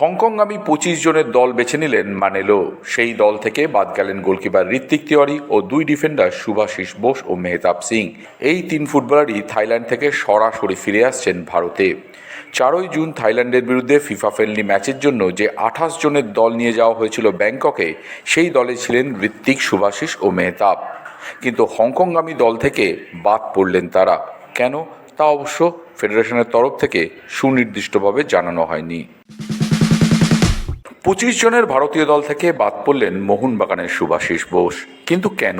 হংকংগামী পঁচিশ জনের দল বেছে নিলেন মানেলো। সেই দল থেকে বাদ গেলেন গোলকিপার ঋত্বিক তিওয়ারি ও দুই ডিফেন্ডার সুভাশিস বোস ও মেহতাব সিং। এই তিন ফুটবলারই থাইল্যান্ড থেকে সরাসরি ফিরে আসছেন ভারতে। চারই জুন থাইল্যান্ডের বিরুদ্ধে ফিফা ফ্রেন্ডলি ম্যাচের জন্য যে আঠাশ জনের দল নিয়ে যাওয়া হয়েছিল ব্যাংককে, সেই দলে ছিলেন ঋত্বিক সুভাশিস ও মেহতাব। কিন্তু হংকংগামী দল থেকে বাদ পড়লেন তারা। কেন? তা অবশ্য ফেডারেশনের তরফ থেকে সুনির্দিষ্টভাবে জানানো হয়নি। পঁচিশ জনের ভারতীয় দল থেকে বাদ পড়লেন মোহনবাগানের সুভাষিস বোস। কিন্তু কেন?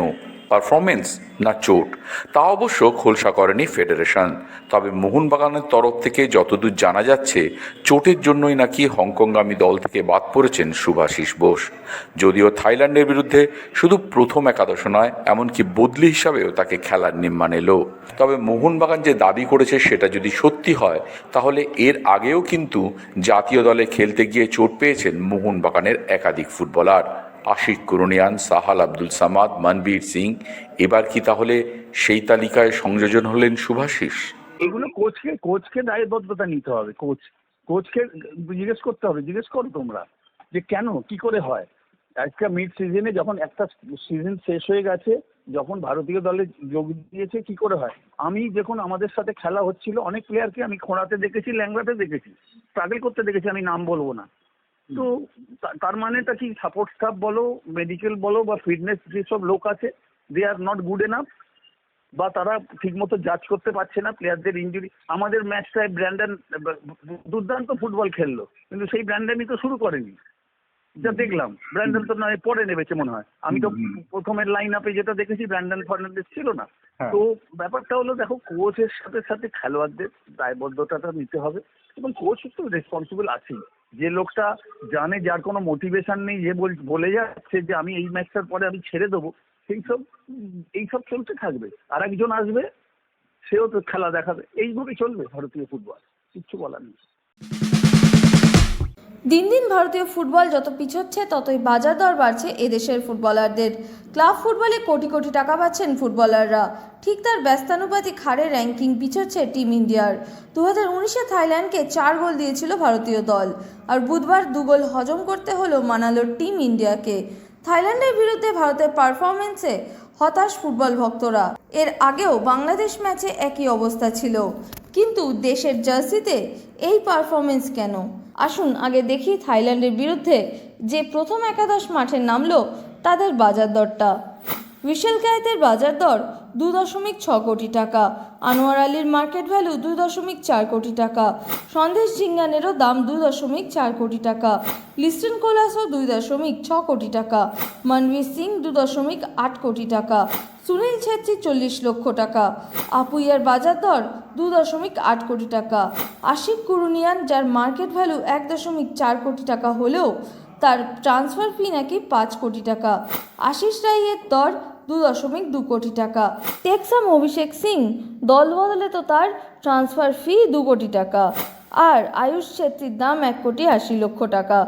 পারফরমেন্স না চোট। তা অবশ্য খোলসা করেনি ফেডারেশন। তবে মোহনবাগানের তরফ থেকে যতদূর জানা যাচ্ছে, চোটের জন্যই নাকি হংকংগামী দল থেকে বাদ পড়েছেন সুভাশিস বোস। যদিও থাইল্যান্ডের বিরুদ্ধে শুধু প্রথম একাদশ নয়, এমনকি বদলি হিসাবেও তাকে খেলার নির্মাণ এলো। তবে মোহনবাগান যে দাবি করেছে সেটা যদি সত্যি হয়, তাহলে এর আগেও কিন্তু জাতীয় দলে খেলতে গিয়ে চোট পেয়েছেন মোহনবাগানের একাধিক ফুটবলার। আশিক কুরুনিয়ান, সাহাল আব্দুল সামাদ, মনবীর সিং। এবার কি তাহলে সেই তালিকায় সংযোজন হলেন সুভাশিস এগুলো কোচকে কোচকে দায়বদ্ধতা নিতে হবে। কোচ, কোচকে জিজ্ঞেস করতে হবে। জিজ্ঞেস করো তোমরা যে কেন, কি করে হয়? একটা মিড সিজনে যখন একটা সিজন শেষ হয়ে গেছে, যখন ভারতীয় দলে যোগ দিয়েছে, কি করে হয়? আমি যখন আমাদের সাথে খেলা হচ্ছিল, অনেক প্লেয়ারকে আমি খোঁড়াতে দেখেছি, ল্যাংড়াতে দেখেছি। স্ট্রাগল করতে দেখেছি, আমি নাম বলব না। তো তার মানেটা কি? সাপোর্ট স্টাফ বলো মেডিকেল বলো বা ফিটনেস যেসব লোক আছে they are not good enough বা তারা ঠিকমতো জাজ করতে পারছে না প্লেয়ারদের ইঞ্জুরি আমাদের ম্যাচটায় ব্র্যান্ডন দুর্দান্ত ফুটবল খেললো কিন্তু সেই ব্র্যান্ডনই তো শুরু করেনি। যা দেখলাম ব্র্যান্ডন তো নয় পরে নেমেছে মনে হয়। আমি তো প্রথমের লাইন আপে যেটা দেখেছি ব্র্যান্ডন ফার্নান্ডেস ছিল না। তো ব্যাপারটা হলো দেখো কোচের সাথে সাথে খেলোয়াড়দের দায়বদ্ধতাটা নিতে হবে এবং কোচ তো রেসপন্সিবল আছেই। যে লোকটা জানে যার কোনো মোটিভেশন নেই, যে বল- যাচ্ছে যে আমি এই ম্যাচটার পরে আমি ছেড়ে দেবো, সেই সব এইসব চলতে থাকবে। আর একজন আসবে, সেও তো খেলা দেখাবে। এইভাবে চলবে ভারতীয় ফুটবল কিচ্ছু বলার নেই। দিন দিন ভারতীয় ফুটবল যত পিছোচ্ছে, ততই বাজার দর বাড়ছে এদেশের ফুটবলারদের। ক্লাব ফুটবলে কোটি কোটি টাকা পাচ্ছেন ফুটবলাররা। ঠিক তার ব্যস্তানুপাতিক হারে র্যাঙ্কিং পিছোচ্ছে টিম ইন্ডিয়ার। দু হাজার উনিশে থাইল্যান্ডকে চার গোল দিয়েছিল ভারতীয় দল, আর বুধবার দু গোল হজম করতে হলো মানালো টিম ইন্ডিয়াকে। থাইল্যান্ডের বিরুদ্ধে ভারতের পারফরমেন্সে হতাশ ফুটবল ভক্তরা। এর আগেও বাংলাদেশ ম্যাচে একই অবস্থা ছিল। কিন্তু দেশের জার্সিতে এই পারফরমেন্স কেন? আসুন আগে দেখি থাইল্যান্ডের বিরুদ্ধে যে প্রথম একাদশ মাঠে নামলো তাদের বাজার দরটা বিশাল কায়েতের বাজার দর দু দশমিক ছ কোটি টাকা, আনোয়ার আলীর মার্কেট ভ্যালু দু দশমিক চার কোটি টাকা, সন্দেশ ঝিঙ্গানেরও দাম দু দশমিক চার কোটি টাকা, লিস্টন কোলাসও দুই দশমিক ছ কোটি টাকা মনবীর সিং দু দশমিক আট কোটি টাকা, সুনীল ছেত্রী চল্লিশ লক্ষ টাকা, আপুইয়ার বাজার দর দু দশমিক আট কোটি টাকা, আশিক কুরুনিয়ান যার মার্কেট ভ্যালু এক দশমিক চার কোটি টাকা হলেও তার ট্রান্সফার ফি নাকি পাঁচ কোটি টাকা, আশিস রাইয়ের দর দু দশমিক দু কোটি টাকা। টেক্সাম অভিষেক সিং, দল বদলে তো তার ট্রান্সফার ফি দু কোটি টাকা। আর আয়ুষ ছেত্রীর দাম এক কোটি আশি লক্ষ টাকা।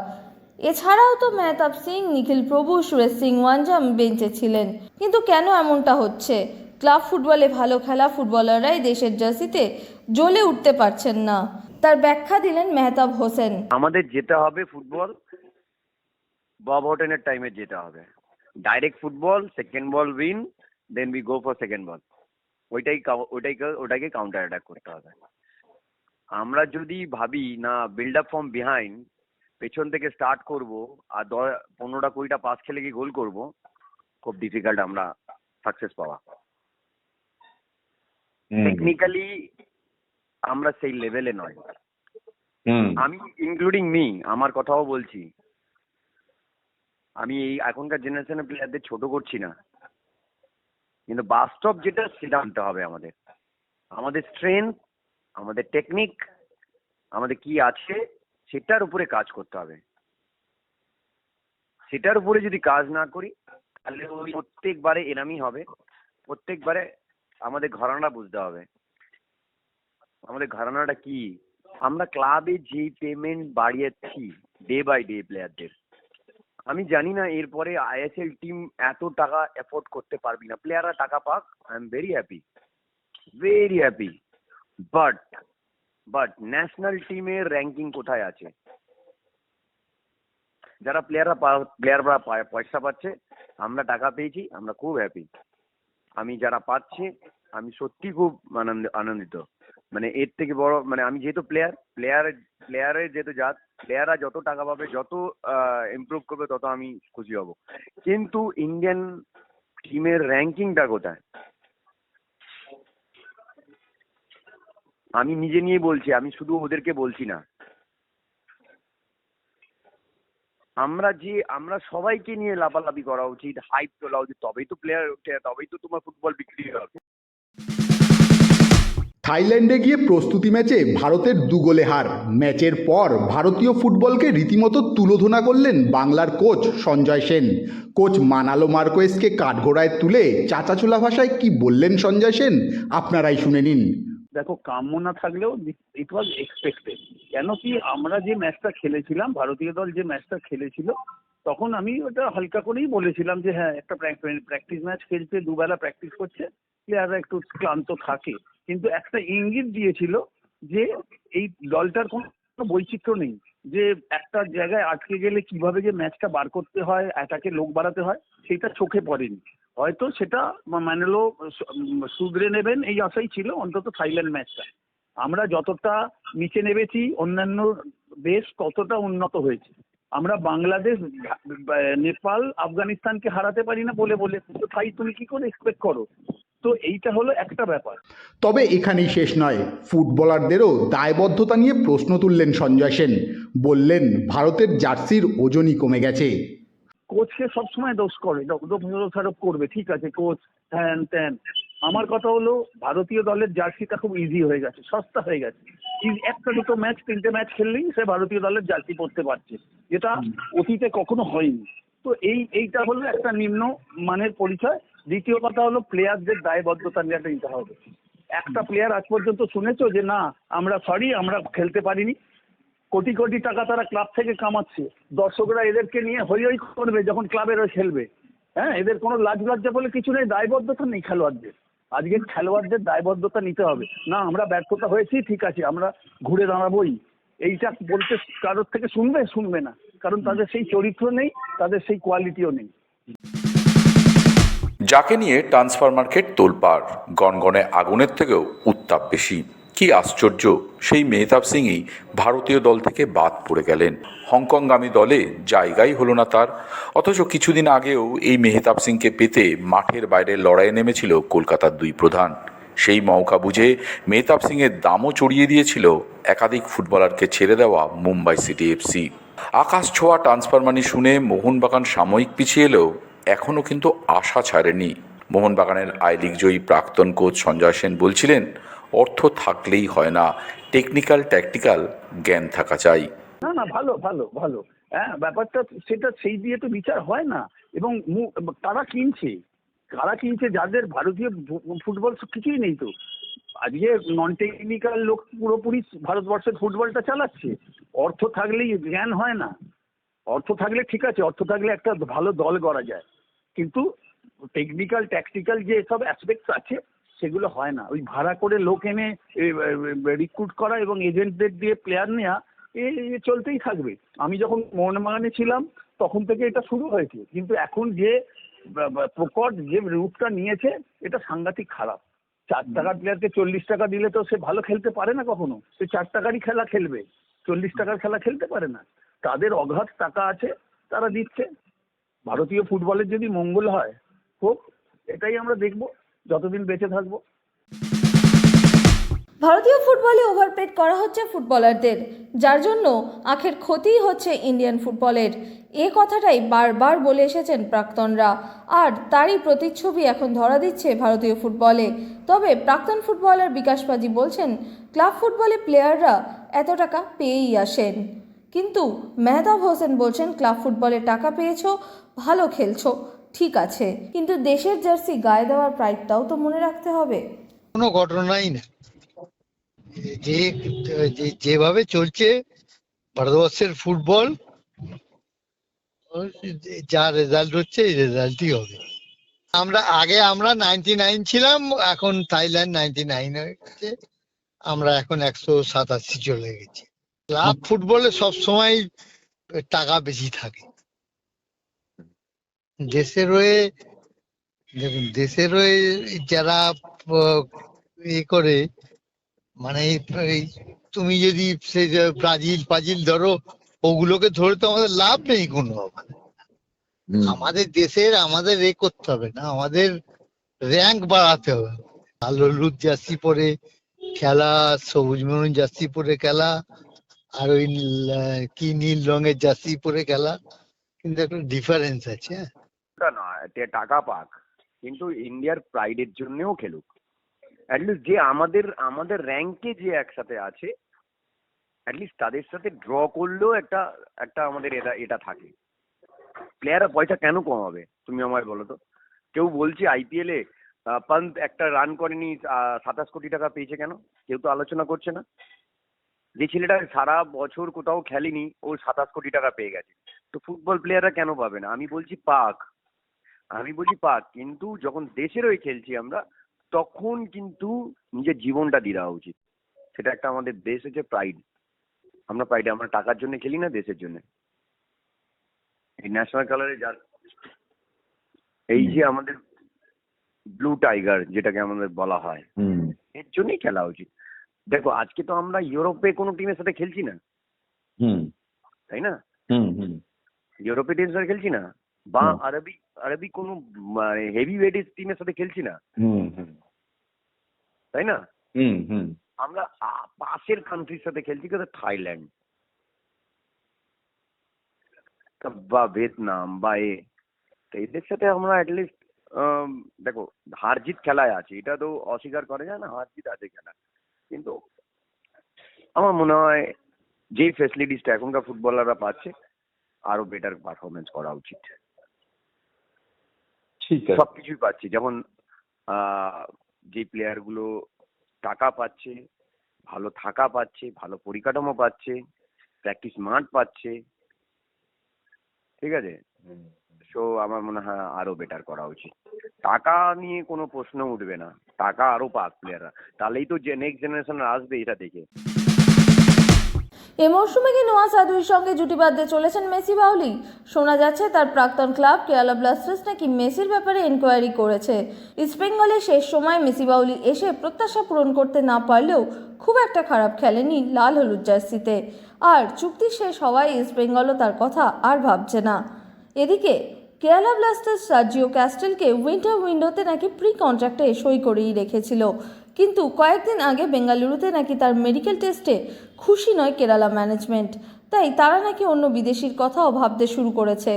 এছাড়াও তো মেহতাব সিং, নিখিল প্রভু, সুরেশ সিং, ওয়ানজাম বেঞ্চে ছিলেন। কিন্তু কেন এমনটা হচ্ছে? ক্লাব ফুটবলে ভালো খেলা ফুটবলাররাই দেশের জার্সিতে জ্বলে উঠতে পারছেন না। তার ব্যাখ্যা দিলেন মেহতাব হোসেন। আমাদের যেতে হবে ফুটবল বব হটেনের টাইমে যেতে হবে। Direct football second ball win then we go for second ball ওইটাই ওইটাইকে ওটাকে কাউন্টার অ্যাটাক করতে হবে। আমরা যদি ভাবি না বিল্ড আপ ফ্রম বিহাইন্ড পেছন থেকে স্টার্ট করব আর দশ পনেরোটা কুড়িটা পাস খেলে গিয়ে গোল করব খুব ডিফিকাল্ট আমরা সাকসেস পাওয়া। টেকনিক্যালি আমরা সেই লেভেলে নয়। আমি ইনক্লুডিং মি আমার কথাও বলছি। আমি এই এখনকার জেনারেশনের প্লেয়ারদের ছোট করছি না। কিন্তু বাস্তব যেটা, সেটা আনতে হবে আমাদের। আমাদের স্ট্রেংথ আমাদের টেকনিক আমাদের কি আছে, সেটার উপরে কাজ করতে হবে। সেটার উপরে যদি কাজ না করি, তাহলে ওই প্রত্যেকবারে এনামি হবে। প্রত্যেকবারে আমাদের ঘরানা বুঝতে হবে। আমাদের ঘরানাটা কি? আমরা ক্লাবে যে পেমেন্ট বাড়িয়েছি ডে বাই ডে প্লেয়ারদের আমি জানি না এরপরে আইএসএল টিম এত টাকা এফোর্ড করতে পারবি না। প্লেয়াররা টাকা পাক I am very happy very happy but but national টিমের র্যাঙ্কিং কোথায় আছে? যারা প্লেয়াররা প্লেয়াররা পয়সা পাচ্ছে, আমরা টাকা পেয়েছি, আমরা খুব হ্যাপি আমি যারা পাচ্ছে, আমি সত্যি খুব আনন্দ, আনন্দিত। মানে এর থেকে বড় মানে আমি যেহেতু প্লেয়ার প্লেয়ার প্লেয়ারের যেহেতু জাত প্লেয়াররা যত টাকা পাবে, যত ইমপ্রুভ করবে, তত আমি খুশি হব। কিন্তু ইন্ডিয়ান টিমের র্যাঙ্কিংটা কোথায়? আমি নিজে নিয়ে বলছি, আমি শুধু ওদেরকে বলছি না। আমরা যে, আমরা সবাইকে নিয়ে লাফালাফি করা উচিত হাইপ তোলা উচিত, তবেই তো প্লেয়ার তবেই তো তোমার ফুটবল বিক্রি হবে। থাইল্যান্ডে গিয়ে প্রস্তুতি ম্যাচে ভারতের দু গোলে হার। ম্যাচের পর ভারতীয় ফুটবলকে রীতিমতো তুলোধনা করলেন বাংলার coach Sanjay Sen. Coach Manolo মার্কোয়েসকে কাঠঘোড়ায় তুলে চাচাচোলা ভাষায় কি বললেন সঞ্জয় সেন? আপনারাই শুনে নিন। দেখো, কাম্য না থাকলেও ইট ওয়াজ এক্সপেক্টেড কেন কি আমরা যে ম্যাচটা খেলেছিলাম, ভারতীয় দল যে ম্যাচটা খেলেছিল, তখন আমি ওটা হালকা করেই বলেছিলাম যে হ্যাঁ একটা প্র্যাকটিস ম্যাচ খেলছে, দুবেলা প্র্যাকটিস করছে, প্লেয়াররা একটু ক্লান্ত থাকে। কিন্তু একটা ইঙ্গিত দিয়েছিল যে এই দলটার কোনো বৈচিত্র্য নেই, যে একটা জায়গায় আটকে গেলে কীভাবে যে ম্যাচটা বার করতে হয় অ্যাটাকে লোক বাড়াতে হয়, সেটা চোখে পড়েনি। হয়তো সেটা ম্যানেলো শুধরে নেবেন এই আশাই ছিল অন্তত থাইল্যান্ড ম্যাচটা আমরা যতটা নিচে নেমেছি, অন্যান্য দেশ ততটা উন্নত হয়েছে। আমরা বাংলাদেশ নেপাল আফগানিস্তানকে হারাতে পারি না বলে বলে তো তাই তুমি কি করে এক্সপেক্ট করো? তো এইটা হলো একটা ব্যাপার। তবে এখানেই শেষ নয় ফুটবলারদেরও দায়বদ্ধতা নিয়ে প্রশ্ন তুললেন সঞ্জয় সেন। বললেন ভারতের জার্সির ওজনই কমে গেছে। কোচকে সবসময় দোষ করে দোষারোপ করবে ঠিক আছে কোচ হ্যান ত্যান। আমার কথা হলো ভারতীয় দলের জার্সিটা খুব ইজি হয়ে গেছে সস্তা হয়ে গেছে। একটা দুটো ম্যাচ তিনটে ম্যাচ খেললেই সে ভারতীয় দলের জার্সি পড়তে পারছে যেটা অতীতে কখনো হয়নি। তো এই এইটা হলো একটা নিম্ন মানের পরিচয়। দ্বিতীয় কথা হলো প্লেয়ারদের দায়বদ্ধতা নিয়ে নিতে হবে একটা প্লেয়ার আজ পর্যন্ত শুনেছো যে না আমরা সরি আমরা খেলতে পারিনি। কোটি কোটি টাকা তারা ক্লাব থেকে কামাচ্ছে। দর্শকরা এদেরকে নিয়ে হই হই করবে যখন ক্লাবের খেলবে। হ্যাঁ এদের কোনো লাজ লজ্জা বলে কিছু নেই দায়বদ্ধতা নেই খেলোয়াড়দের। আজকে খেলোয়াড়দের দায়বদ্ধতা নিতে হবে। না, আমরা ব্যর্থতা হয়েছি, ঠিক আছে, আমরা ঘুরে দাঁড়াবোই। এইটা বলতে কারোর থেকে শুনবে শুনবে না। কারণ তাদের সেই চরিত্র নেই, তাদের সেই কোয়ালিটিও নেই। যাকে নিয়ে ট্রান্সফার মার্কেট তোলপাড় গনগনে আগুনের থেকেও উত্তাপ বেশি। কি আশ্চর্য, সেই মেহতাব সিংই ভারতীয় দল থেকে বাদ পড়ে গেলেন। হংকংগামী দলে জায়গাই হলো না তার। অথচ কিছুদিন আগেও এই মেহতাব সিংকে পেতে মাঠের বাইরে লড়াইয়ে নেমেছিল কলকাতার দুই প্রধান। সেই মৌকা বুঝে মেহতাব সিংয়ের দামও চড়িয়ে দিয়েছিল একাধিক ফুটবলারকে ছেড়ে দেওয়া মুম্বাই সিটি এফসি আকাশ ছোঁয়া ট্রান্সফার মানি শুনে মোহনবাগান সাময়িক পিছিয়ে এলেও এখনও কিন্তু আশা ছাড়েনি। মোহনবাগানের আই লিগ জয়ী প্রাক্তন কোচ সঞ্জয় সেন বলছিলেন অর্থ থাকলেই হয় না। টেকনিক্যাল ট্যাকটিক্যাল জ্ঞান থাকা চাই। না না, ভালো ভালো ভালো। হ্যাঁ ব্যাপারটা সেটা সেই দিয়ে তো বিচার হয় না। এবং তারা কিনছে। কারা কিনছে? যাদের ভারতীয় ফুটবল কিছুই নেই তো। আজকে নন টেকনিক্যাল লোক পুরোপুরি ভারতবর্ষের ফুটবলটা চালাচ্ছে। অর্থ থাকলেই জ্ঞান হয় না। অর্থ থাকলে ঠিক আছে, অর্থ থাকলে একটা ভালো দল গড়া যায়। কিন্তু টেকনিক্যাল ট্যাকটিক্যাল যে সব অ্যাসপেক্টস আছে সেগুলো হয় না। ওই ভাড়া করে লোক এনে রিক্রুট করা এবং এজেন্টদের দিয়ে প্লেয়ার নেওয়া এ চলতেই থাকবে। আমি যখন মোহনবাগানে ছিলাম তখন থেকে এটা শুরু হয়েছে। কিন্তু এখন যে প্রকট যে রূপটা নিয়েছে এটা সাংঘাতিক খারাপ। চার টাকার প্লেয়ারকে চল্লিশ টাকা দিলে তো সে ভালো খেলতে পারে না কখনো। সে চার টাকারই খেলা খেলবে। চল্লিশ টাকার খেলা খেলতে পারে না। তাদের অগাধ টাকা আছে তারা দিচ্ছে। ভারতীয় ফুটবলের যদি মঙ্গল হয় হোক এটাই আমরা দেখব। যতদিন বেঁচে থাকব। ভারতীয় ফুটবলে ওভারপেড করা হচ্ছে ফুটবলারদের, যার জন্য আখের ক্ষতিই হচ্ছে ইন্ডিয়ান ফুটবলের। এ কথাটাই বারবার বলে এসেছেন প্রাক্তনরা, আর তারই প্রতিচ্ছবি এখন ধরা দিচ্ছে ভারতীয় ফুটবলে। তবে প্রাক্তন ফুটবলার বিকাশ পাজি বলছেন, ক্লাব ফুটবলে প্লেয়াররা এত টাকা পেয়েই আসেন। কিন্তু মেহতাব হোসেন বলছেন, ক্লাব ফুটবলে টাকা পেয়েছ, ভালো খেলছো। ঠিক আছে, কিন্তু দেশের জার্সি গায়ে দেওয়ার প্রাইডটাও তো মনে রাখতে হবে। কোনো ঘটনাই না। যে যেভাবে চলছে, ভারতবর্ষের ফুটবল, যা রেজাল্ট হচ্ছে, এই রেজাল্টই হবে। আমরা, আগে আমরা নাইনটি নাইন ছিলাম, এখন থাইল্যান্ড নাইনটি নাইন হয়ে গেছে। আমরা এখন একশো সাতাশি চলে গেছি। ক্লাব ফুটবলে সবসময় টাকা বেশি থাকে। দেশের হয়ে দেখুন দেশের হয়ে যারা ইয়ে করে মানে তুমি যদি সেই ব্রাজিল ফাজিল ধরো ওগুলোকে ধরে তো আমাদের লাভ নেই কোনো। আমাদের দেশের আমাদের এ করতে হবে না আমাদের র্যাঙ্ক বাড়াতে হবে। লাল হলুদ জার্সি পরে খেলা সবুজ মেরুন জার্সি পরে খেলা আর ওই কি নীল রঙের জার্সি পরে খেলা। কিন্তু একটা ডিফারেন্স আছে হ্যাঁ। তে টাকা পাক, কিন্তু ইন্ডিয়ার প্রাইডের জন্যও খেলুক। অ্যাটলিস্ট যে আমাদের আমাদের র্যাঙ্কে যে একসাথে আছে অ্যাটলিস্ট তাদের সাথে ড্র করলেও একটা একটা আমাদের এটা এটা থাকে। প্লেয়াররা পয়সা কেন কমাবে, তুমি আমায় বলো তো? কেউ বলছে আইপিএলে পান্ত একটা রান করেনি সাতাশ কোটি টাকা পেয়েছে কেন? কেউ তো আলোচনা করছে না। যে ছেলেটা সারা বছর কোথাও খেলেনি, ও সাতাশ কোটি টাকা পেয়ে গেছে। তো ফুটবল প্লেয়াররা কেন পাবে না? আমি বলছি পাক। আমি বলছি পাক কিন্তু যখন দেশের হয়ে খেলছি আমরা তখন কিন্তু নিজের জীবনটা দিয়ে দেওয়া উচিত। সেটা একটা আমাদের দেশ হচ্ছে প্রাইড আমরা প্রাইড আমরা টাকার জন্য খেলি না দেশের জন্য? এই ন্যাশনাল কালারে যার এই যে আমাদের ব্লু টাইগার যেটাকে আমাদের বলা হয় হুম। এর জন্যই খেলা উচিত। দেখো আজকে তো আমরা ইউরোপে কোনো টিমের সাথে খেলছি না। হুম। তাই না? ইউরোপে টিমের সাথে খেলছি না বা আরবি আরবি কোনো মানে হেভি ওয়েটেজ টিমের সাথে খেলছি না। তাই না? আমরা পাশের কান্ট্রির সাথে খেলছি কিন্তু থাইল্যান্ড বা ভিয়েতনাম বা এ। তো এদের সাথে আমরা অ্যাটলিস্ট দেখো হার জিত খেলায় আছে এটা তো অস্বীকার করা যায় না হার জিত আছে খেলা কিন্তু আমার মনে হয় যেই ফেসিলিটিসটা এখনকার ফুটবলাররা পাচ্ছে আরও বেটার পারফরমেন্স করা উচিত। সবকিছুই পাচ্ছি। যেমন আহ, যে প্লেয়ারগুলো টাকা পাচ্ছে ভালো থাকা পাচ্ছে ভালো পরিকাঠামো পাচ্ছে প্র্যাকটিস মাঠ পাচ্ছে ঠিক আছে? সো আমার মনে হয় আরও বেটার করা উচিত। টাকা নিয়ে কোনো প্রশ্ন উঠবে না। টাকা আরও পাক প্লেয়াররা তাহলেই তো যে নেক্সট জেনারেশন আসবে এটা দেখে। এ মরশুমে কি নোয়া সাদুর সঙ্গে জুটি বাঁধতে চলেছেন মেসি বাউলি? শোনা যাচ্ছে তার প্রাক্তন ক্লাব কেরালা ব্লাস্টার্স নাকি মেসির ব্যাপারে এনকোয়ারি করেছে। ইস্টবেঙ্গলে শেষ সময় মেসি বাউলি এসে প্রত্যাশা পূরণ করতে না পারলেও খুব একটা খারাপ খেলেনি লাল হলুদ জার্সিতে। আর চুক্তি শেষ হওয়ায় ইস্টবেঙ্গলও তার কথা আর ভাবছে না। এদিকে, কেরালা ব্লাস্টার্স রাজ্য ক্যাস্টেলকে উইন্টার উইন্ডোতে নাকি প্রি কন্ট্রাক্টে সই করেই রেখেছিল। কিন্তু কয়েকদিন আগে বেঙ্গালুরুতে নাকি তার মেডিকেল টেস্টে খুশি নয় কেরালা ম্যানেজমেন্ট তাই তারা নাকি অন্য বিদেশির কথাও ভাবতে শুরু করেছে।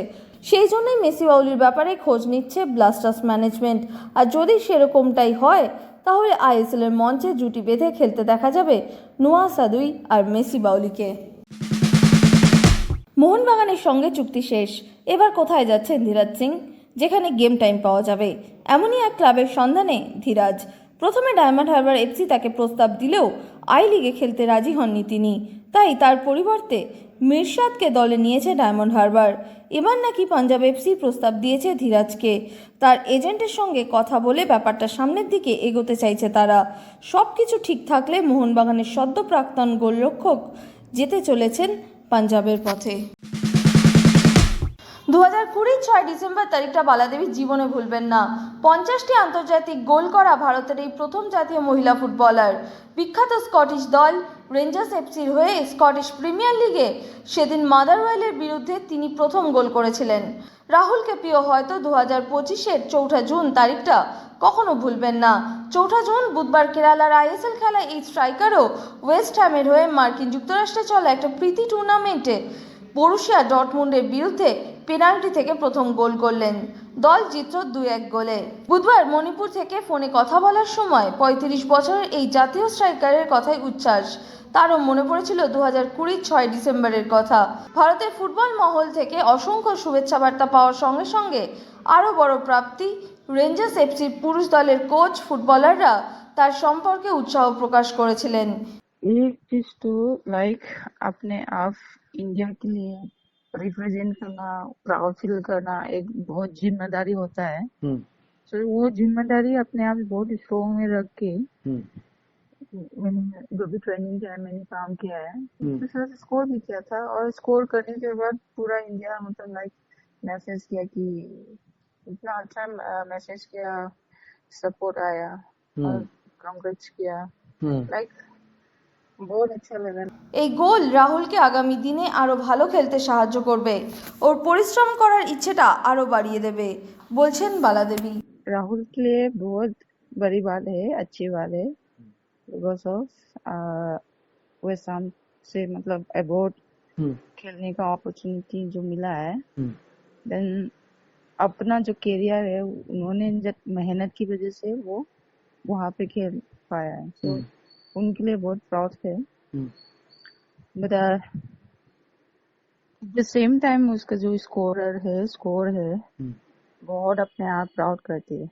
সেই জন্যই মেসি বাউলির ব্যাপারে খোঁজ নিচ্ছে ব্লাস্টার্স ম্যানেজমেন্ট আর যদি সেরকমটাই হয়, তাহলে আইএসএল এর মঞ্চে জুটি বেঁধে খেলতে দেখা যাবে নোয়া সাদুই আর মেসি বাউলিকে। মোহনবাগানের সঙ্গে চুক্তি শেষ। এবার কোথায় যাচ্ছেন ধীরাজ সিং? যেখানে গেম টাইম পাওয়া যাবে। এমনই এক ক্লাবের সন্ধানে ধীরাজ। প্রথমে ডায়মন্ড হারবার এফসি তাকে প্রস্তাব দিলেও আই লিগে খেলতে রাজি হননি তিনি। তাই তার পরিবর্তে মিরশাদকে দলে নিয়েছে ডায়মন্ড হারবার। এবার নাকি পাঞ্জাব এফসি প্রস্তাব দিয়েছে ধীরাজকে। তার এজেন্টের সঙ্গে কথা বলে ব্যাপারটা সামনের দিকে এগোতে চাইছে তারা। সব কিছু ঠিক থাকলে মোহনবাগানের সদ্য প্রাক্তন গোলরক্ষক যেতে চলেছেন পাঞ্জাবের পথে। দু হাজার কুড়ির ছয় ডিসেম্বর তারিখটা বালাদেবী জীবনে ভুলবেন না। পঞ্চাশটি আন্তর্জাতিক গোল করা ভারতের এই প্রথম জাতীয় মহিলা ফুটবলার। বিখ্যাত স্কটিশ দল রেঞ্জার্স এফসির হয়ে স্কটিশ প্রিমিয়ার লিগে সেদিন মাদারওয়েলের বিরুদ্ধে তিনি প্রথম গোল করেছিলেন। রাহুলকে প্রিয় হয়তো দু হাজার পঁচিশের চৌঠা জুন তারিখটা কখনো ভুলবেন না। চৌঠা জুন বুধবার কেরালার আইএসএল খেলায় এই স্ট্রাইকারও ওয়েস্ট হ্যামের হয়ে মার্কিন যুক্তরাষ্ট্রে চলা একটা প্রীতি টুর্নামেন্টে বরুশিয়া ডটমুন্ডের বিরুদ্ধে পেনাল্টি থেকে প্রথম গোল করলেন দল জিতল দুই এক গোলে বুধবার মণিপুর থেকে ফোনে কথা বলার সময় পঁয়ত্রিশ বছরের এই জাতীয় স্ট্রাইকারের কথাই উচ্ছ্বাস তারও মনে পড়েছিল দু হাজার কুড়ির ছয় ডিসেম্বরের কথা ভারতের ফুটবল মহল থেকে অসংখ্য শুভেচ্ছা বার্তা পাওয়ার সঙ্গে সঙ্গে আরও বড় প্রাপ্তি রেঞ্জার্স এফসির পুরুষ দলের কোচ ফুটবলাররা তার সম্পর্কে উৎসাহ প্রকাশ করেছিলেন एक चीज तो लाइक अपने आप इंडिया के लिए रिप्रेजेंट करना प्राउड फील करना एक बहुत ज़िम्मेदारी होता है। हम्म। तो वो ज़िम्मेदारी अपने आप बहुत स्ट्रॉन्ग में रख के हम्म। मैंने जो भी ट्रेनिंग किया है मैंने काम किया है। उसके साथ स्कोर भी किया था और स्कोर करने के बाद पूरा इंडिया मतलब लाइक मैसेज किया कि इतना अच्छा मैसेज किया सपोर्ट आया और हम्म किया। लाइक बहुत अच्छा लगा এই গোল রাহুলকে আগামী দিনে আরও ভালো খেলতে সাহায্য করবে ওর পরিশ্রম করার ইচ্ছেটা আরও বাড়িয়ে দেবে বলছেন বালাদেবী राहुल के लिए बहुत बड़ी बात है अच्छी बात है बिकॉज ऑफ वे शाम से मतलब अबाउट हम्म खेलने का अपॉर्चुनिटी जो मिला है हम्म देन अपना जो करियर है उन्होंने जब मेहनत की वजह से वो वहाँ पे खेल पाया है तो हम्म उनके लिए बहुत प्राउड है hmm but at the same time उसका जो स्कोरर है स्कोर है हम्म बहुत अपने आप प्राउड करती है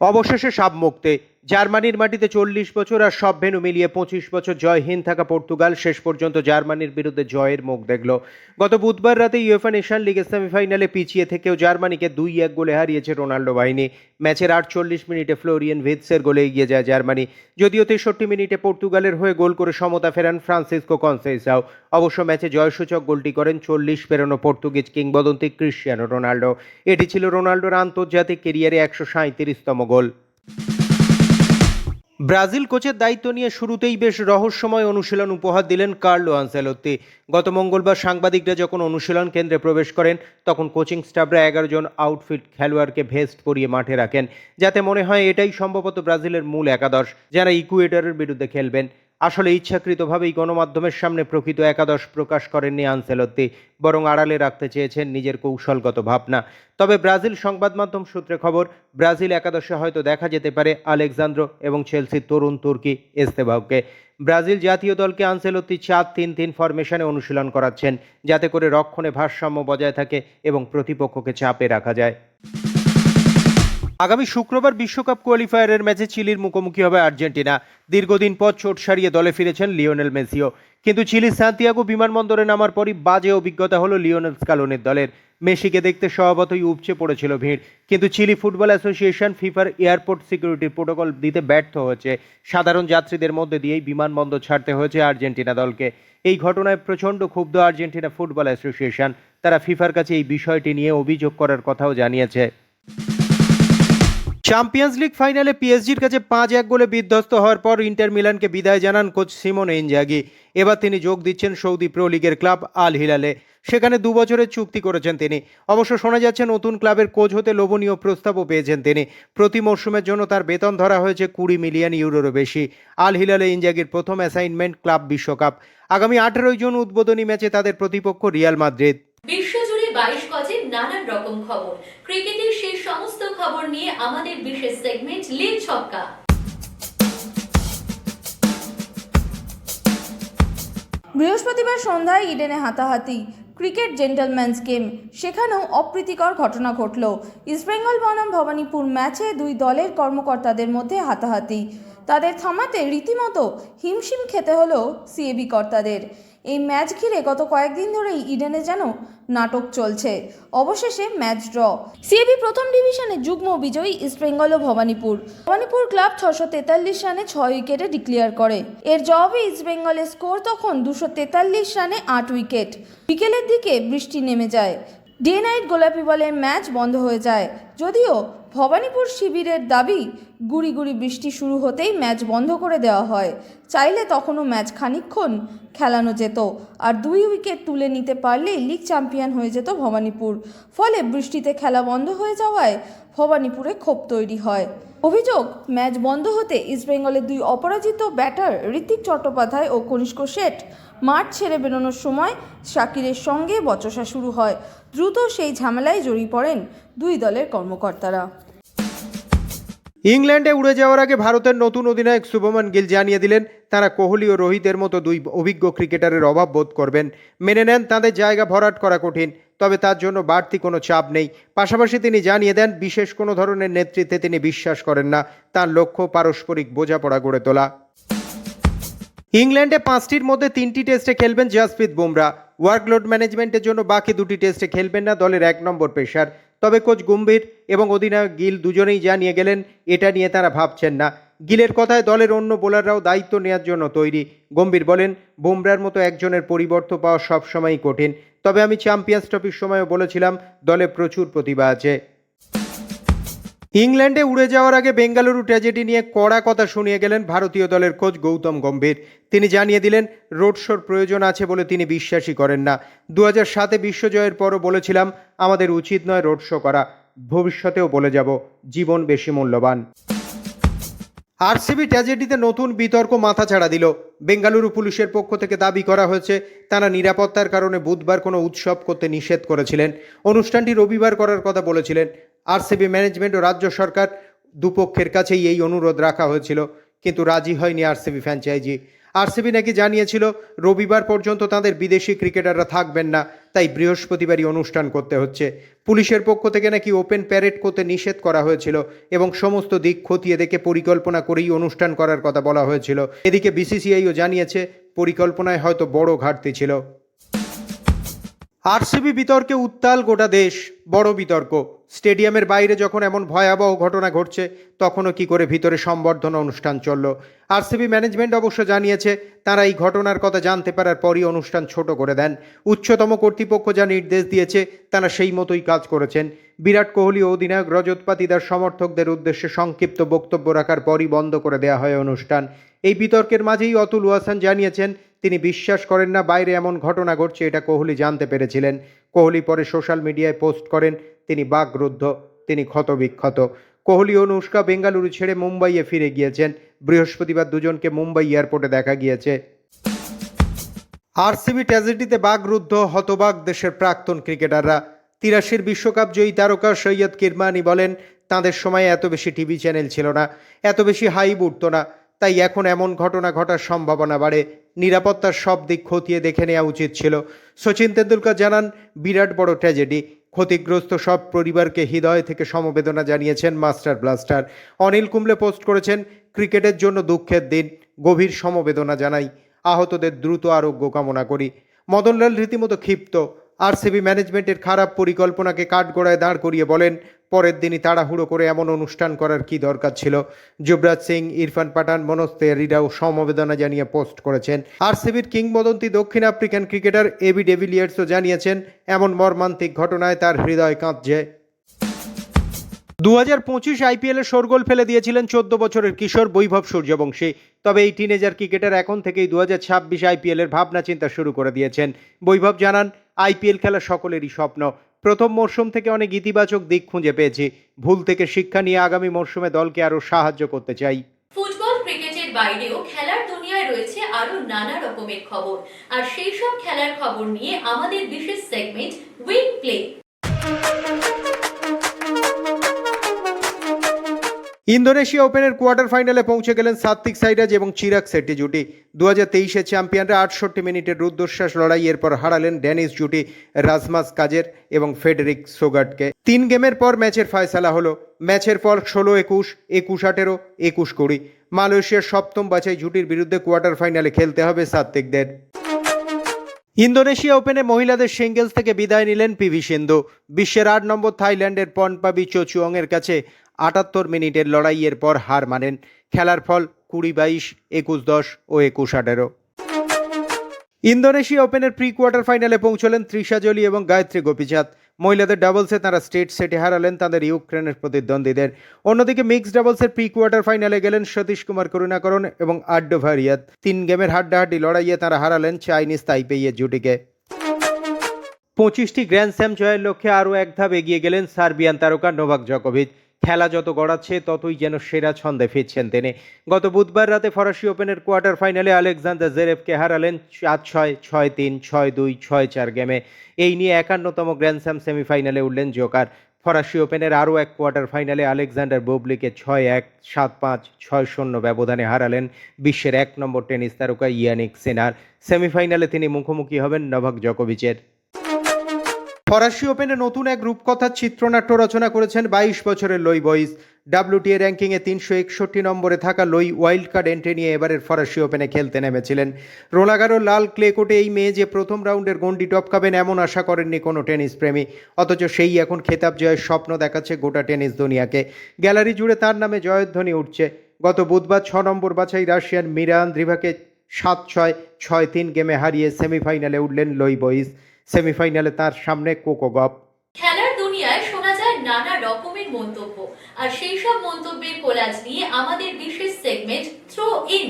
অবশেষে সাপ মুক্তে জার্মানির মাটিতে চল্লিশ বছর আর সব ভেনু মিলিয়ে পঁচিশ বছর জয়হীন থাকা পর্তুগাল শেষ পর্যন্ত জার্মানির বিরুদ্ধে জয়ের মুখ দেখল। গত বুধবার রাতে ইউএফা নেশন লিগের সেমিফাইনালে পিছিয়ে থেকেও জার্মানিকে দুই এক গোলে হারিয়েছে রোনাল্ডো বাহিনী। ম্যাচের আটচল্লিশ মিনিটে ফ্লোরিয়ান ভিৎসের গোলে এগিয়ে যায় জার্মানি। যদিও তেষট্টি মিনিটে পর্তুগালের হয়ে গোল করে সমতা ফেরান ফ্রান্সিসকো কনসেসাও। অবশ্য ম্যাচে জয়সূচক গোলটি করেন চল্লিশ পেরোনো পর্তুগিজ কিংবদন্তি ক্রিশ্চিয়ানো রোনাল্ডো। এটি ছিল রোনাল্ডোর আন্তর্জাতিক কেরিয়ারে একশো সাঁত্রিশতম গোল। ব্রাজিল কোচের দায়িত্ব নিয়ে শুরুতেই বেশ রহস্যময় অনুশীলন উপহার দিলেন কার্লো আনসেলোতে গত মঙ্গলবার সাংবাদিকরা যখন অনুশীলন কেন্দ্রে প্রবেশ করেন, তখন কোচিং স্টাফরা এগারো জন আউটফিট খেলোয়াড়কে ভেস্ট পরিয়ে মাঠে রাখেন। যাতে মনে হয় এটাই সম্ভবত ব্রাজিলের মূল একাদশ, যারা ইকুয়েডরের বিরুদ্ধে খেলবেন। আসলে ইচ্ছাকৃতভাবেই গণমাধ্যমের সামনে প্রকৃত একাদশ প্রকাশ করেননি আনসেলত্তি, বরং আড়ালে রাখতে চেয়েছেন নিজের কৌশলগত ভাবনা। তবে ব্রাজিল সংবাদ মাধ্যম সূত্রে খবর, ব্রাজিল একাদশে হয়তো দেখা যেতে পারে আলেকজান্দ্রো এবং চেলসির তরুণ তুর্কি এস্তেবাউকে ব্রাজিল জাতীয় দলকে আনসেলত্তি চার তিন তিন ফরমেশনে অনুশীলন করাচ্ছেন, যাতে করে রক্ষণে ভারসাম্য বজায় থাকে এবং প্রতিপক্ষকে চাপে রাখা যায়। আগামী শুক্রবার বিশ্বকাপ কোয়ালিফায়ারের ম্যাচে চিলির মুখোমুখি হবে আর্জেন্টিনা। দীর্ঘদিন পর চোট সারিয়ে দলে ফিরেছেন লিওনেল মেসিও। কিন্তু চিলির সান্তিয়াগো বিমানবন্দরে নামার পরই বাজে অভিজ্ঞতা হলো লিওনেল স্কালোনের দলের। মেসিকে দেখতে স্বভাবতই উপচে পড়েছিল ভিড়। কিন্তু চিলি ফুটবল অ্যাসোসিয়েশন ফিফার এয়ারপোর্ট সিকিউরিটির প্রোটোকল দিতে ব্যর্থ হয়েছে। সাধারণ যাত্রীদের মধ্যে দিয়েই বিমানবন্দর ছাড়তে হয়েছে আর্জেন্টিনা দলকে। এই ঘটনায় প্রচণ্ড ক্ষুব্ধ আর্জেন্টিনা ফুটবল অ্যাসোসিয়েশন। তারা ফিফার কাছে এই বিষয়টি নিয়ে অভিযোগ করার কথাও জানিয়েছে। চ্যাম্পিয়ন্স লিগ ফাইনালে পিএসজির কাছে পাঁচ এক গোলে বিধ্বস্ত হওয়ার পর ইন্টার মিলানকে বিদায় জানান কোচ সিমন ইনজাগি। এবার তিনি যোগ দিচ্ছেন সৌদি প্রো লিগের ক্লাব আল হিলালে সেখানে দু বছরের চুক্তি করেছেন তিনি। অবশ্য শোনা যাচ্ছে নতুন ক্লাবের কোচ হতে লোভনীয় প্রস্তাবও পেয়েছেন তিনি। প্রতি মরশুমের জন্য তার বেতন ধরা হয়েছে কুড়ি মিলিয়ন ইউরোরও বেশি। আল হিলালে ইনজাগির প্রথম অ্যাসাইনমেন্ট ক্লাব বিশ্বকাপ। আগামী আঠেরোই জুন উদ্বোধনী ম্যাচে তাদের প্রতিপক্ষ রিয়াল মাদ্রিদ। বিশ্বজুড়ে বাইশ গজে নানান রকম খবর। ক্রিকেটের সেই সমস্ত খবর নিয়ে আমাদের বিশেষ সেগমেন্ট লীল ছক্কা। বৃহস্পতিবার সন্ধ্যায় ইডেনে হাতাহাতি ক্রিকেট জেন্টলম্যানস গেম। সেখানেও অপ্রীতিকর ঘটনা ঘটল। ইস্টবেঙ্গল বনাম ভবানীপুর ম্যাচে দুই দলের কর্মকর্তাদের মধ্যে হাতাহাতি। তাদের থামাতে রীতিমতো হিমশিম খেতে হলো সিএবি কর্তাদের। এই ম্যাচ ঘিরে গত কয়েকদিন ধরেই ইডেনে যেন নাটক চলছে। অবশেষে ম্যাচ ড্র। সিএবি প্রথম ডিভিশনে যুগ্ম বিজয়ী ইস্টবেঙ্গল ও ভবানীপুর। ভবানীপুর ক্লাব ছশো তেতাল্লিশ রানে ছয় উইকেটে ডিক্লেয়ার করে। এর জবাবে ইস্টবেঙ্গলের স্কোর তখন দুশো তেতাল্লিশ রানে আট উইকেট। বিকেলের দিকে বৃষ্টি নেমে যায়। ডে নাইট গোলাপি বলে ম্যাচ বন্ধ হয়ে যায়। যদিও ভবানীপুর শিবিরের দাবি, গুড়ি গুড়ি বৃষ্টি শুরু হতেই ম্যাচ বন্ধ করে দেওয়া হয়। চাইলে তখনও ম্যাচ খানিকক্ষণ খেলানো যেত, আর দুই উইকেট তুলে নিতে পারলেই লিগ চ্যাম্পিয়ন হয়ে যেত ভবানীপুর। ফলে বৃষ্টিতে খেলা বন্ধ হয়ে যাওয়ায় ভবানীপুরে ক্ষোভ তৈরি হয়। অভিযোগ, ম্যাচ বন্ধ হতে ইস্টবেঙ্গলের দুই অপরাজিত ব্যাটার ঋত্বিক চট্টোপাধ্যায় ও কনিষ্ক শেঠ মাঠ ছেড়ে বেরোনোর সময় শাকিরের সঙ্গে বচসা শুরু হয়। দ্রুত সেই ঝামেলায় জড়িয়ে পড়েন দুই দলের কর্মকর্তারা। ইংল্যান্ডে উড়ে যাওয়ার আগে ভারতের নতুন অধিনায়ক শুভমান গিল জানিয়ে দিলেন, তারা কোহলি ও রোহিতের মতো দুই অভিজ্ঞ ক্রিকেটারের অভাব বোধ করবেন। মেনে নেন, তাদের জায়গা ভরাট করা কঠিন, তবে তার জন্য বাড়তি কোনো চাপ নেই। পাশাপাশি তিনি জানিয়ে দেন, বিশেষ কোনো ধরনের নেতৃত্বে তিনি বিশ্বাস করেন না, তার লক্ষ্য পারস্পরিক বোঝাপড়া গড়ে তোলা। ইংল্যান্ডে পাঁচটির মধ্যে তিনটি টেস্টে খেলবেন জাসপ্রীত বুমরা। ওয়ার্কলোড ম্যানেজমেন্টের জন্য বাকি দুটি টেস্টে খেলবেন না, দলের এক নম্বর পেশার তবে কোচ গম্ভীর এবং অধিনায়ক গিল দুজনেই জানিয়ে গেলেন, এটা নিয়ে তারা ভাবছেন না। গিলের কথায় দলের অন্য বোলাররাও দায়িত্ব নেওয়ার জন্য তৈরি। গম্ভীর বলেন, বুমরার মতো একজনের পরিবর্তন পাওয়া সবসময়ই কঠিন। তবে আমি চ্যাম্পিয়ন্স ট্রফির সময়ও বলেছিলাম, দলে প্রচুর প্রতিভা আছে। ইংল্যান্ডে উড়ে যাওয়ার আগে বেঙ্গালুরু ট্র্যাজেডি নিয়ে কড়া কথা শুনিয়ে গেলেন ভারতীয় দলের কোচ গৌতম গম্ভীর। তিনি জানিয়ে দিলেন, রোড শোর প্রয়োজন আছে বলে তিনি বিশ্বাসই করেন না। দু হাজার সাতে বিশ্বজয়ের পরও বলেছিলাম, আমাদের উচিত নয় রোড শো করা। ভবিষ্যতেও বলে যাব, জীবন বেশি মূল্যবান। আরসিবি ট্র্যাজেডিতে নতুন বিতর্ক মাথাছাড়া দিল। বেঙ্গালুরু পুলিশের পক্ষ থেকে দাবি করা হয়েছে, তারা নিরাপত্তার কারণে বুধবার কোনো উৎসব করতে নিষেধ করেছিলেন। অনুষ্ঠানটি রবিবার করার কথা বলেছিলেন। আরসিবি ম্যানেজমেন্ট ও রাজ্য সরকার দুপক্ষের কাছেই এই অনুরোধ রাখা হয়েছিল, কিন্তু রাজি হয়নি আরসিবি ফ্র্যাঞ্চাইজি। আরসিবি নাকি জানিয়েছিল, রবিবার পর্যন্ত তাদের বিদেশি ক্রিকেটাররা থাকবেন না, তাই বৃহস্পতিবারই অনুষ্ঠান করতে হচ্ছে। পুলিশের পক্ষ থেকে নাকি ওপেন প্যারেড করতে নিষেধ করা হয়েছিল এবং সমস্ত দিক খতিয়ে দেখে পরিকল্পনা করেই অনুষ্ঠান করার কথা বলা হয়েছিল। এদিকে বিসিসিআইও জানিয়েছে, পরিকল্পনায় হয়তো বড় ঘাটতি ছিল। আরসিবি বিতর্কে উত্তাল গোটা দেশ, বড় বিতর্ক। স্টেডিয়ামের বাইরে যখন এমন ভয়াবহ ঘটনা ঘটছে, তখনও কি করে ভিতরে সম্বর্ধনা অনুষ্ঠান চলল? আরসিবি ম্যানেজমেন্ট অবশ্য জানিয়েছে, তারা এই ঘটনার কথা জানতে পারার পরই অনুষ্ঠান ছোট করে দেন। উচ্চতম কর্তৃপক্ষ যা নির্দেশ দিয়েছে, তারা সেই মতোই কাজ করেছেন। বিরাট কোহলি ও অধিনায়ক রজত পাতিদার সমর্থকদের উদ্দেশ্যে সংক্ষিপ্ত বক্তব্য রাখার পরই বন্ধ করে দেওয়া হয় অনুষ্ঠান। এই বিতর্কের মাঝেই অতুল ওয়াসান জানিয়েছেন, তিনি বিশ্বাস করেন না, বাইরে এমন ঘটনা ঘটছে, এটা কোহলি জানতে পেরেছিলেন। কোহলি পরে সোশ্যাল মিডিয়ায় পোস্ট করেন, তিনি বাকরুদ্ধ, তিনি ক্ষতবিক্ষত। কোহলি অনুষ্কা বেঙ্গালুরু ছেড়ে মুম্বাইয়ে ফিরে গিয়েছেন। বৃহস্পতিবার দুজনকে মুম্বাই এয়ারপোর্টে দেখা গিয়েছে। আরসিবি ট্র্যাজেডিতে বাগরুদ্ধ হতবাক দেশের প্রাক্তন ক্রিকেটাররা। তিরাশির বিশ্বকাপ জয়ী তারকা সৈয়দ কিরমানি বলেন, তাদের সময় এত বেশি টিভি চ্যানেল ছিল না, এত বেশি হাইব উঠত না, তাই এখন এমন ঘটনা ঘটার সম্ভাবনা বাড়ে। নিরাপত্তার সব দিক খতিয়ে দেখে নেওয়া উচিত ছিল। সচিন তেন্ডুলকর জানান, বিরাট বড় ট্র্যাজেডি। ক্ষতিগ্রস্ত সব পরিবারকে হৃদয় থেকে সমবেদনা জানিয়েছেন master blaster. Anil Kumble post করেছেন, ক্রিকেটের জন্য দুঃখের দিন, গভীর সমবেদনা জানাই। আহতদের দ্রুত আরোগ্য কামনা করি। মদনলাল রীতিমতো ক্ষিপ্ত। আরসিবি ম্যানেজমেন্টের খারাপ পরিকল্পনাকে কাঠগড়ায় দাঁড় করিয়ে বলেন, পরের দিনই তাড়াহুড়ো করে এমন অনুষ্ঠান করার কি দরকার ছিল? যুবরাজ সিং, ইরফান পাঠান, মনোজ তেয়ারিরাও সমবেদনা জানিয়ে পোস্ট করেছেন। আরসিবির কিংবদন্তি দক্ষিণ আফ্রিকান ক্রিকেটার এবি ডেভিলিয়ার্সও জানিয়েছেন, এমন মর্মান্তিক ঘটনায় তার হৃদয় কাঁদছে দু হাজার পঁচিশ আইপিএলে শোরগোল ফেলে দিয়েছিলেন চোদ্দ বছরের কিশোর বৈভব সূর্যবংশী। তবে এই টিনেজার ক্রিকেটার এখন থেকেই দু হাজার ছাব্বিশ আইপিএলের ভাবনা চিন্তা শুরু করে দিয়েছেন। বৈভব জানান আইপিএল খেলা সকলেরই স্বপ্ন। প্রথম মরশুম থেকে অনেক ইতিবাচক দিক খুঁজে পেয়েছি। ভুল থেকে শিক্ষা নিয়ে আগামী মরশুমে দলকে আরও সাহায্য করতে চাই। ফুটবল, ক্রিকেটের বাইরেও খেলার দুনিয়ায় রয়েছে আরও নানা রকমের খবর। আর সেই সব খেলার খবর নিয়ে আমাদের বিশেষ সেগমেন্ট উইক প্লে ইন্দোনেশিয়া ওপেনের কোয়ার্টার ফাইনালে পৌঁছে গেলেন সাত্বিক সাইরাজ এবং চিরাগ শেট্টি জুটি। দু হাজার তেইশে চ্যাম্পিয়নরা আটষট্টি মিনিটের রুদ্ধশ্বাস লড়াই এরপর হারালেন ড্যানিশ জুটি রাজমাস কাজের এবং ফেডেরিক সোগাটকে। তিন গেমের পর ম্যাচের ফয়সালা হলো। ম্যাচের পর ষোলো একুশ একুশ আঠেরো, একুশ কুড়ি। মালয়েশিয়ার সপ্তম বাছাই জুটির বিরুদ্ধে কোয়ার্টার ফাইনালে খেলতে হবে সাত্বিকদের ইন্দোনেশিয়া ওপেনে মহিলাদের সিঙ্গেলস থেকে বিদায় নিলেন পিভি সিন্ধু। বিশ্বের আট নম্বর থাইল্যান্ডের পনপাবি চোচুয়ংয়ের কাছে আটাত্তর মিনিটের লড়াইয়ের পর হার মানেন। খেলার ফল কুড়ি বাইশ, একুশ দশ ও একুশ আঠেরো। ইন্দোনেশিয়া ওপেনের প্রি কোয়ার্টার ফাইনালে পৌঁছলেন ত্রিশা জলি এবং গায়ত্রী গোপীচাঁদ। মহিলাদের ডাবলসে তারা স্টেট সেটে হারালেন তাদের ইউক্রেনের প্রতিদ্বন্দ্বীদের। অন্যদিকে মিক্সড ডাবলসের প্রি কোয়ার্টার ফাইনালে গেলেন সতীশ কুমার করুণাকরণ এবং আড্ডো ভারিয়াত। তিন গেমের হাড্ডাহাড্ডি লড়াইয়ে তারা হারালেন চাইনিজ তাইপেইয়ের জুটিকে। পঁচিশটি গ্র্যান্ড স্ল্যাম জয়ের লক্ষ্যে আরও এক ধাপ এগিয়ে গেলেন সার্বিয়ান তারকা নোভাক জকোভিচ। খেলা যত গড়াচ্ছে, ততই যেন সেরা ছন্দে ফিরছেন তিনি। গত বুধবার রাতে ফরাসি ওপেনের কোয়ার্টার ফাইনালে আলেকজান্ডার জেরেফকে হারালেন সাত ছয় ছয় তিন, ছয় দুই, ছয় চার গেমে। এই নিয়ে একান্নতম গ্র্যান্ডস্যাম সেমিফাইনালে উঠলেন জোকার। ফরাসি ওপেনের আরও এক কোয়ার্টার ফাইনালে আলেকজান্ডার বোবলিকে ছয় এক, সাত পাঁচ, ছয় শূন্য ব্যবধানে হারালেন বিশ্বের এক নম্বর টেনিস তারকা ইয়ানিক সেনার। সেমিফাইনালে তিনি মুখোমুখি হবেন নভাক জকোভিচের। ফরাসি ওপেনে নতুন এক রূপকথার চিত্রনাট্য রচনা করেছেন বাইশ বছরের লই বয়েস। ডাব্লিউটিএ র্যাঙ্কিংয়ে তিনশো একষট্টি নম্বরে থাকা লই ওয়াইল্ড কার্ড এন্ট্রি নিয়ে এবারের ফরাসি ওপেনে খেলতে নেমেছিলেন। রোলাগারো লাল ক্লে কোর্টে এই মেয়ে যে প্রথম রাউন্ডের গন্ডি টপকাবেন এমন আশা করেননি কোনো টেনিস প্রেমী অথচ সেই এখন খেতাব জয়ের স্বপ্ন দেখাচ্ছে গোটা টেনিস দুনিয়াকে। গ্যালারি জুড়ে তার নামে জয়ধ্বনি উঠছে। গত বুধবার ছ নম্বর বাছাই রাশিয়ান মিরান দ্রিভাকে সাত ছয় ছয় তিন গেমে হারিয়ে সেমিফাইনালে উঠলেন লই বয়েস। সেমিফাইনালে তার সামনে কোকো গপ। খেলার দুনিয়ায় শোনা যায় নানা রকমের মন্তব্য আর সেই সব মন্তব্যের কোলাজ নিয়ে আমাদের বিশেষ সেগমেন্ট থ্রো ইন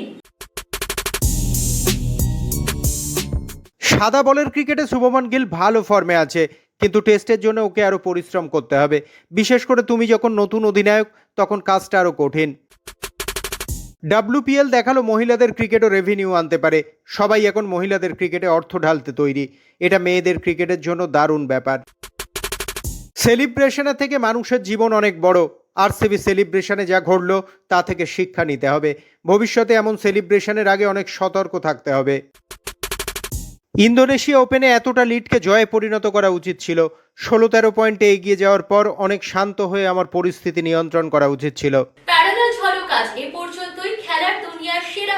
সাদা বলের ক্রিকেটে শুভমান গিল ভালো ফর্মে আছে কিন্তু টেস্টের জন্য ওকে আরও পরিশ্রম করতে হবে। বিশেষ করে তুমি যখন নতুন অধিনায়ক তখন কাজটা আরও কঠিন। ডাব্লিউপিএল দেখাল মহিলাদের ক্রিকেটও রেভিনিউ আনতে পারে। সবাই এখন মহিলাদের ক্রিকেটে অর্থ ঢালতে তৈরি। এটা মেয়েদের ক্রিকেটের জন্য দারুণ ব্যাপার। সেলিব্রেশনের থেকে মানুষের জীবন অনেক বড়। আরসিবি সেলিব্রেশনে যা ঘটলো, তা থেকে শিক্ষা নিতে হবে। ভবিষ্যতে এমন সেলিব্রেশনের আগে অনেক সতর্ক থাকতে হবে। ইন্দোনেশিয়া ওপেনে এতটা লিডকে জয়ে পরিণত করা উচিত ছিল। ষোলো তেরো পয়েন্টে এগিয়ে যাওয়ার পর অনেক শান্ত হয়ে আমার পরিস্থিতি নিয়ন্ত্রণ করা উচিত ছিল প্যারালাল ঝলক আজ এ পর্যন্তই খেলার দুনিয়ার সেরা